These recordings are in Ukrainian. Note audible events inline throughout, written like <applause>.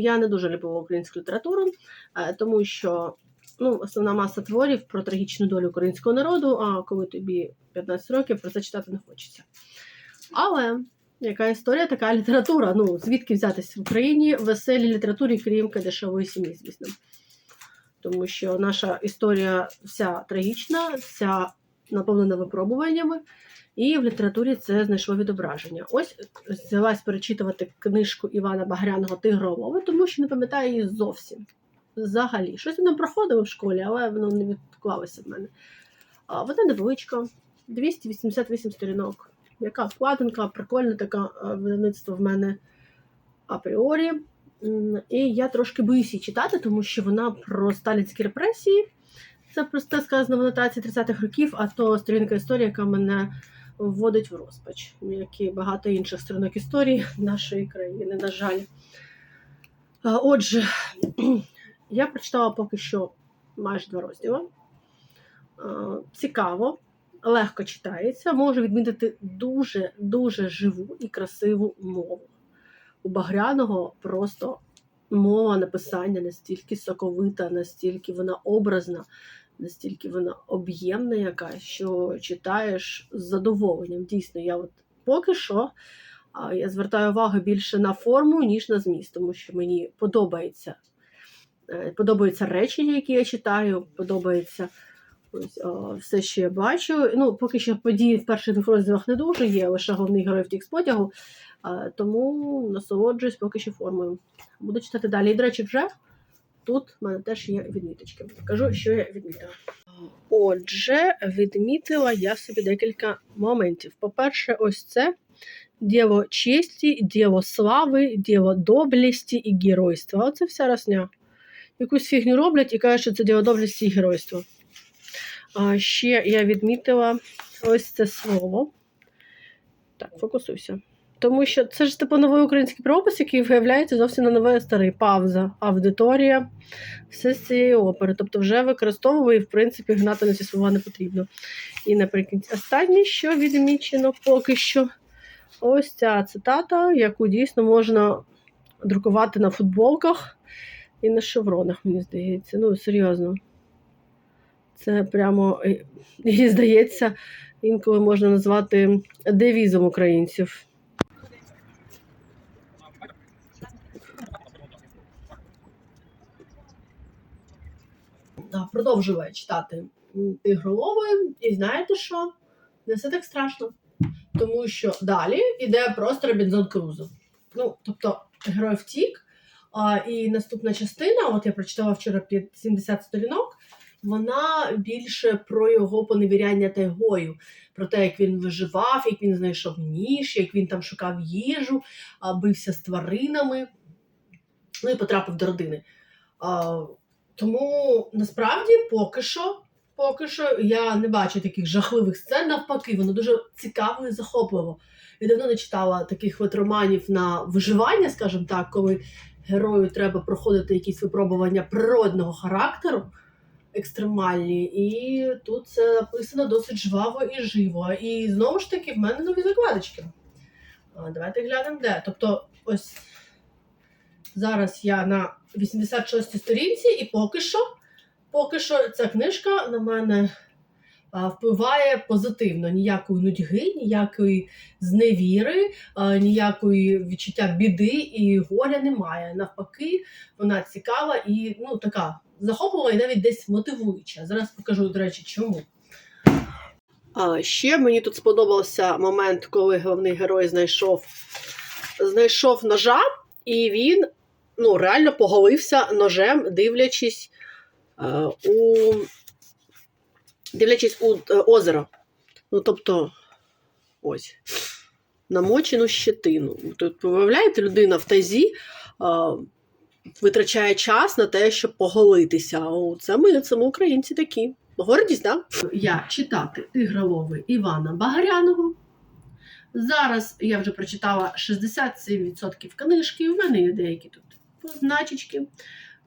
я не дуже люблю українську літературу, е, тому що ну, основна маса творів про трагічну долю українського народу, а коли тобі 15 років, про це читати не хочеться. Але яка історія, така література. Ну, звідки взятись в Україні веселій літературі, крім кадешової сім'ї, звісно. Тому що наша історія вся трагічна, вся наповнена випробуваннями, і в літературі це знайшло відображення. Ось взялась перечитувати книжку Івана Багряного Тигролови, тому що не пам'ятаю її зовсім. Взагалі. Щось воно проходило в школі, але воно не відклалося в мене. А, вона невеличка, 288 сторінок. Яка вкладинка, прикольне таке видавництво в мене апріорі. І я трошки боюсь її читати, тому що вона про сталінські репресії. Це просте сказано в анотації 30-х років, а то сторінка історії, яка мене вводить в розпач, як і багато інших сторінок історії нашої країни, на жаль. Отже, я прочитала поки що майже два розділи. Цікаво, легко читається. Можу відмітити дуже-дуже живу і красиву мову. У Багряного просто мова написання настільки соковита, настільки вона образна, настільки вона об'ємна якась, що читаєш з задоволенням. Дійсно, я от поки що я звертаю увагу більше на форму, ніж на зміст, тому що мені подобається. е, Подобаються речення, які я читаю, подобається ось, о, все, я бачу. Ну, поки що події в перших двох розділах не дуже є, лише головний герой втік з потягу, тому насолоджуюсь поки що формою. Буду читати далі. І, до речі, вже тут в мене теж є відміточки. Покажу, що я відмітила. Отже, відмітила я собі декілька моментів. По-перше, ось це діло честі, діло слави, діло доблесті і геройства. Оце вся росня. Якусь фігню роблять і кажуть, що це діло доблесті і геройства. Ще я відмітила ось це слово. Так, фокусуйся. Тому що це ж типу новий український правопис, який виявляється зовсім на новий старий пауза, аудиторія, все з цієї опери. Тобто вже використовую і, в принципі, гнати на ці слова не потрібно. І наприкінці останнє, що відмічено поки що, ось ця цитата, яку дійсно можна друкувати на футболках і на шевронах, мені здається. Ну, серйозно. Це прямо, е, і здається, інколи можна назвати девізом українців. А, Продовжую читати м, Тигролови, і знаєте що? Не все так страшно. Тому що далі йде просто Робінзон Крузо. Ну, тобто, герой втік, а, і наступна частина, от я прочитала вчора під 70 сторінок, вона більше про його поневіряння тайгою, про те, як він виживав, як він знайшов ніж, як він там шукав їжу, бився з тваринами, ну і потрапив до родини. Тому насправді поки що, поки що я не бачу таких жахливих сцен. Навпаки, воно дуже цікаво і захопливо. Я давно не читала таких от романів на виживання, скажімо так, коли герою треба проходити якісь випробування природного характеру екстремальні, і тут це написано досить жваво і живо. І знову ж таки, в мене нові закладочки. Давайте глянемо, де. Тобто, ось зараз я на 86-й сторінці, і поки що, поки що ця книжка на мене впливає позитивно. Ніякої нудьги, ніякої зневіри, ніякої відчуття біди і горя немає. Навпаки, вона цікава і ну, така захоплива і навіть десь мотивуюча. Зараз покажу, до речі, чому. А ще мені тут сподобався момент, коли головний герой знайшов, знайшов ножа, і він ну, реально поголився ножем, дивлячись е, у дивлячись у е, озеро. Ну, тобто, ось, намочену щетину. Тут, виявляєте, людина в тазі е, витрачає час на те, щоб поголитися. О, це ми, це ми українці такі. Гордість, так? Я читати Тигролови Івана Багаряного. Зараз я вже прочитала 67% книжки. У мене є деякі тут позначечки.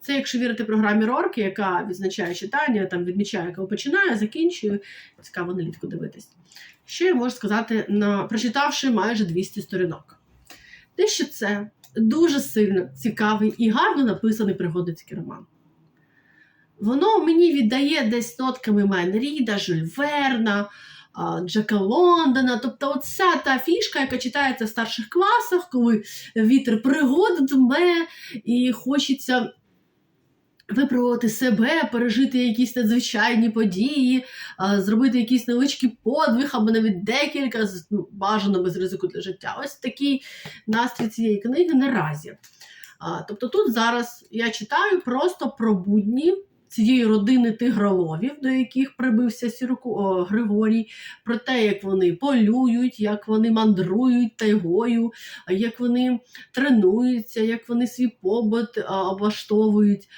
Це, якщо вірити програмі Рорки, яка відзначає читання, там відмічає, коли починає, закінчує. Цікаво налітку дивитись. Що я можу сказати, на, прочитавши майже 200 сторінок? Те, що це дуже сильно цікавий і гарно написаний пригодницький роман. Воно мені віддає десь нотками Майн Ріда, Жюль Верна, Джека Лондона. Тобто, оця та фішка, яка читається в старших класах, коли вітер пригод дме і хочеться випробувати себе, пережити якісь надзвичайні події, зробити якийсь невеличкий подвиг або навіть декілька, ну, бажано без ризику для життя. Ось такий настрій цієї книги наразі. Тобто тут зараз я читаю просто про будні цієї родини тигроловів, до яких прибився Сірку, о, Григорій, про те, як вони полюють, як вони мандрують тайгою, як вони тренуються, як вони свій побут облаштовують.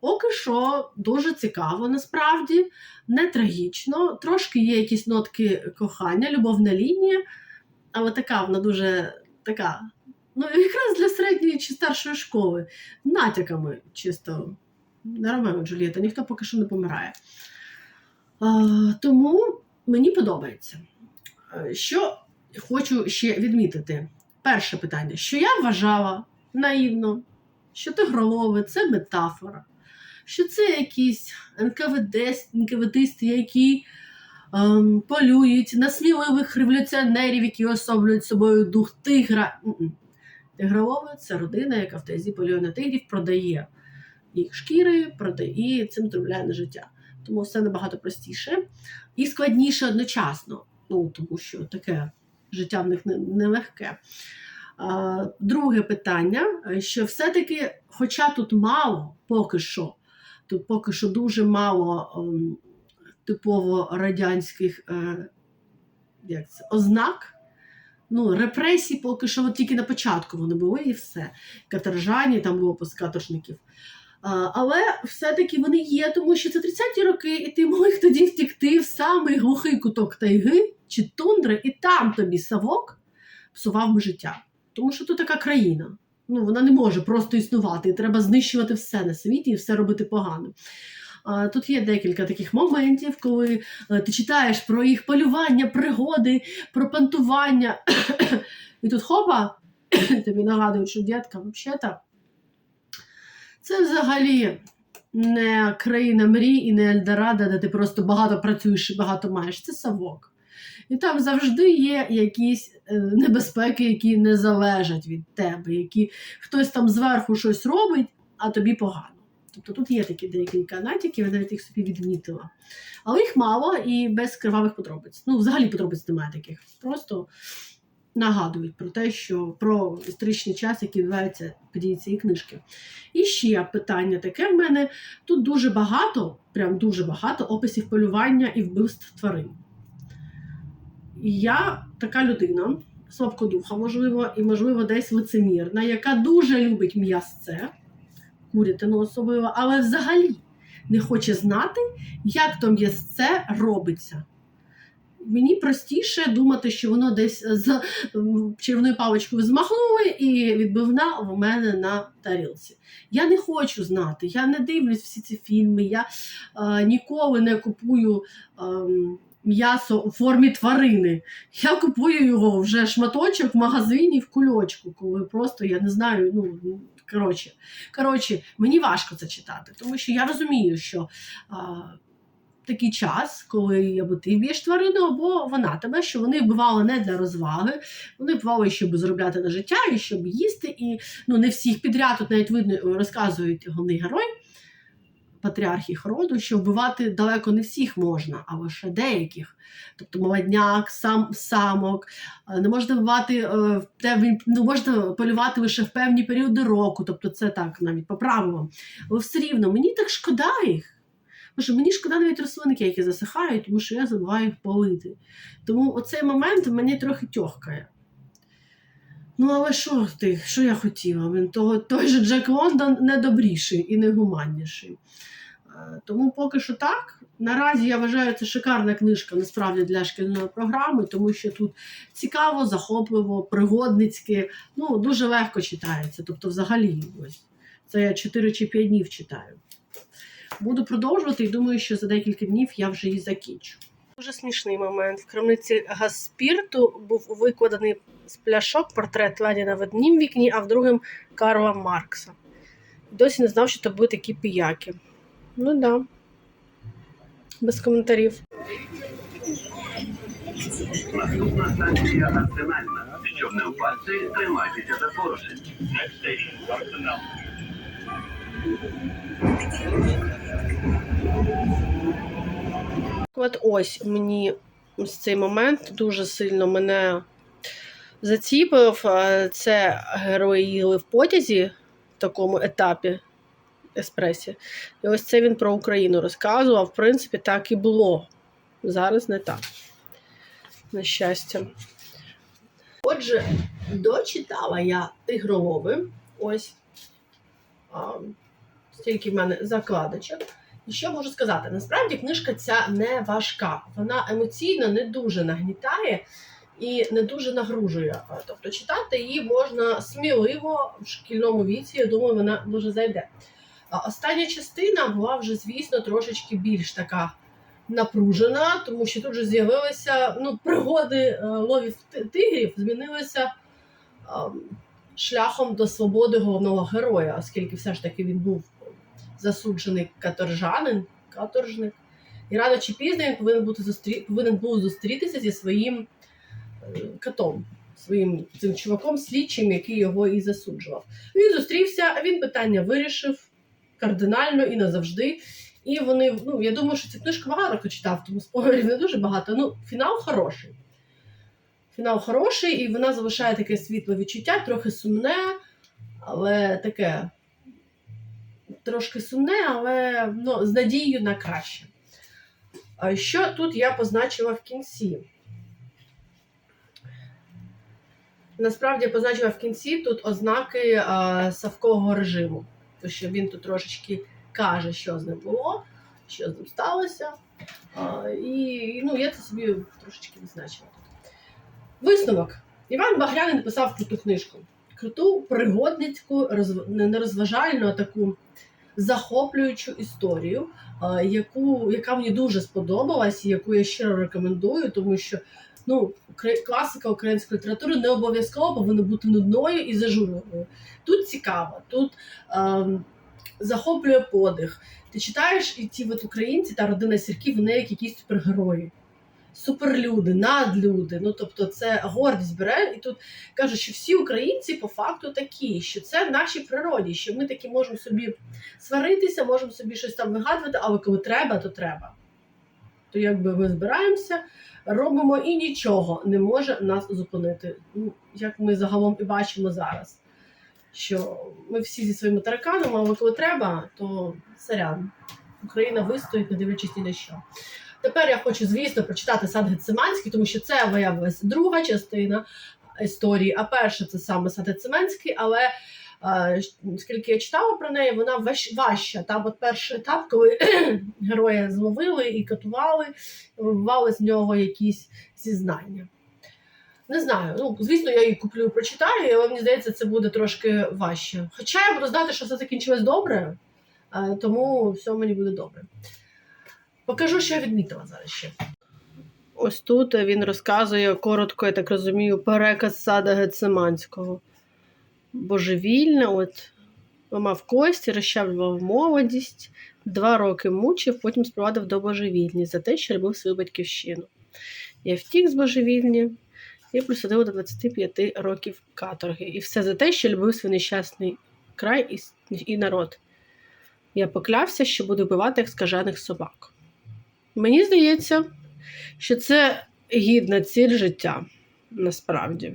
Поки що дуже цікаво, насправді, не трагічно. Трошки є якісь нотки кохання, любовна лінія, але така вона дуже така. Ну, якраз для середньої чи старшої школи, натяками чисто не Ромео і Джульєта, ніхто поки що не помирає. Тому мені подобається. Що хочу ще відмітити. Перше питання: що я вважала наївно, що тигролови це метафора, що це якісь НКВД, НКВДисти, які ем, полюють на сміливих революціонерів, які особлюють собою дух тигра. Тигролови це родина, яка в тезі полює на тигрів, продає їх шкіри, продає і цим заробляє на життя. Тому все набагато простіше і складніше одночасно. Ну, тому що таке життя в них нелегке. А, Друге питання: що все-таки, хоча тут мало поки що, тут поки що дуже мало ем, типово радянських е, як це, ознак. Ну, репресії поки що от тільки на початку вони були і все. Каторжані, там було каторжників. Але все-таки вони є, тому що це 30-ті роки, і ти міг тоді втікти в самий глухий куток тайги чи тундри, і там тобі савок псував би життя. Тому що тут така країна. Ну, вона не може просто існувати, і треба знищувати все на світі і все робити погано. Тут є декілька таких моментів, коли е, ти читаєш про їх полювання, пригоди, про пантування. І тут хопа, <coughs> тобі нагадують, що дітка, взагалі, це взагалі не країна мрій і не Ельдорадо, де ти просто багато працюєш і багато маєш. Це совок. І там завжди є якісь е, небезпеки, які не залежать від тебе, які хтось там зверху щось робить, а тобі погано. Тобто тут є такі декілька натяків, я навіть їх собі відмітила. Але їх мало і без кривавих подробиць. Ну, взагалі подробиць немає таких. Просто нагадують про те, що про історичний час, який відбувається події цієї книжки. І ще питання таке в мене: тут дуже багато, прям дуже багато описів полювання і вбивств тварин. Я така людина, слабкодуха, можливо, і, можливо, десь лицемірна, яка дуже любить м'ясце, курятину особливо, але взагалі не хоче знати, як то м'ясце робиться. Мені простіше думати, що воно десь з червоною паличкою змахнули, і відбивна в мене на тарілці. Я не хочу знати, я не дивлюсь всі ці фільми, я е, ніколи не купую ем, м'ясо у формі тварини. Я купую його вже шматочок в магазині в кульочку, коли просто я не знаю. ну, Коротше, коротше, мені важко це читати, тому що я розумію, що а, такий час, коли або ти б'єш тварину, або вона тебе, що вони вбивали не для розваги, вони вбивали, щоб заробляти на життя і щоб їсти. І ну, не всіх підряд тут навіть видно розказують головний герой. Патріарх їх роду, що вбивати далеко не всіх можна, а лише деяких. Тобто молодняк, сам, самок, е, не можна вбивати е, в те, ну, можна полювати лише в певні періоди року, тобто це так навіть по правилам. Але все рівно мені так шкода їх. Тому що мені шкода навіть рослинки, які засихають, тому що я забуваю їх полити. Тому оцей момент мені трохи тьохкає. Ну, але що ти, що я хотіла? Він того, той же Джек Лондон не добріший і не гуманніший. Е, Тому поки що так. Наразі я вважаю, це шикарна книжка насправді для шкільної програми, тому що тут цікаво, захопливо, пригодницьке, ну дуже легко читається. Тобто, взагалі, ось це я 4 чи 5 днів читаю. Буду продовжувати і думаю, що за декілька днів я вже її закінчу. Дуже смішний момент. В крамниці Гаспірту був викладений з пляшок портрет Леніна в однім вікні, а в другому Карла Маркса. Досі не знав, що це будуть такі піяки. Ну да. Без коментарів. Наступна станція Арсенальна. Щоб не впасти, тримайтеся за Arsenal. От ось мені ось цей момент дуже сильно мене заціпив. Це герої їли в потязі в такому етапі еспресі. І ось це він про Україну розказував. В принципі, так і було. Зараз не так. На щастя. Отже, дочитала я тигролови. Ось а, стільки в мене закладочок. Що можу сказати? Насправді книжка ця не важка. Вона емоційно не дуже нагнітає і не дуже нагружує. Тобто читати її можна сміливо в шкільному віці. Я думаю, вона дуже зайде. Остання частина була вже, звісно, трошечки більш така напружена, тому що тут вже з'явилися ну, пригоди е, ловів тигрів, змінилися ем, шляхом до свободи головного героя, оскільки все ж таки він був засуджений каторжанин, каторжник. І рано чи пізно він повинен бути зустрі... повинен був зустрітися зі своїм е, котом, своїм цим чуваком, слідчим, який його і засуджував. Він зустрівся, він питання вирішив кардинально і назавжди. І вони, ну я думаю, що цю книжку багато читав, тому спойлерів не дуже багато. Ну, фінал хороший. Фінал хороший, і вона залишає таке світле відчуття, трохи сумне, але таке трошки сумне, але ну, з надією на краще. Що тут я позначила в кінці? Насправді я позначила в кінці тут ознаки а, Савкового режиму. Тому що він тут трошечки каже, що з ним було, що з ним сталося. А, і ну, я це собі трошечки відзначила тут. Висновок. Іван Багрянин написав круту книжку. Круту пригодницьку, розв... не таку захоплюючу історію, яку, яка мені дуже сподобалась, яку я щиро рекомендую, тому що ну, класика української літератури не обов'язково повинна бути нудною і зажуреною. Тут цікаво, тут ем, захоплює подих. Ти читаєш, і ті от українці та родина сірків, вони як якісь супергерої. Суперлюди, надлюди. Ну тобто це гордість бере, і тут кажуть, що всі українці по факту такі, що це в нашій природі, що ми такі можемо собі сваритися, можемо собі щось там вигадувати, але коли треба, то треба. То якби ми збираємося, робимо і нічого не може нас зупинити. Ну, як ми загалом і бачимо зараз, що ми всі зі своїми тараканами, але коли треба, то сорян. Україна вистоїть, не дивлячись ні на що. Тепер я хочу, звісно, прочитати сад Гециманський, тому що це виявилася друга частина історії, а перша це саме сад Гециманський, але е, скільки я читала про неї, вона важ- важча. Там от перший етап, коли <clears throat> героя зловили і катували, вибивали з нього якісь зізнання. Не знаю. Ну, звісно, я її куплю і прочитаю, але мені здається, це буде трошки важче. Хоча я буду знати, що все закінчилось добре, е, тому все мені буде добре. Покажу, що я відмітила зараз ще. Ось тут він розказує коротко, я так розумію, переказ сада Гециманського. Божевільне, от ламав кості, розчавлював молодість, два роки мучив, потім спровадив до божевільні за те, що любив свою батьківщину. Я втік з божевільні і присадив до 25 років каторги. І все за те, що любив свій нещасний край і, народ. Я поклявся, що буду вбивати як скажених собак. Мені здається, що це гідна ціль життя насправді.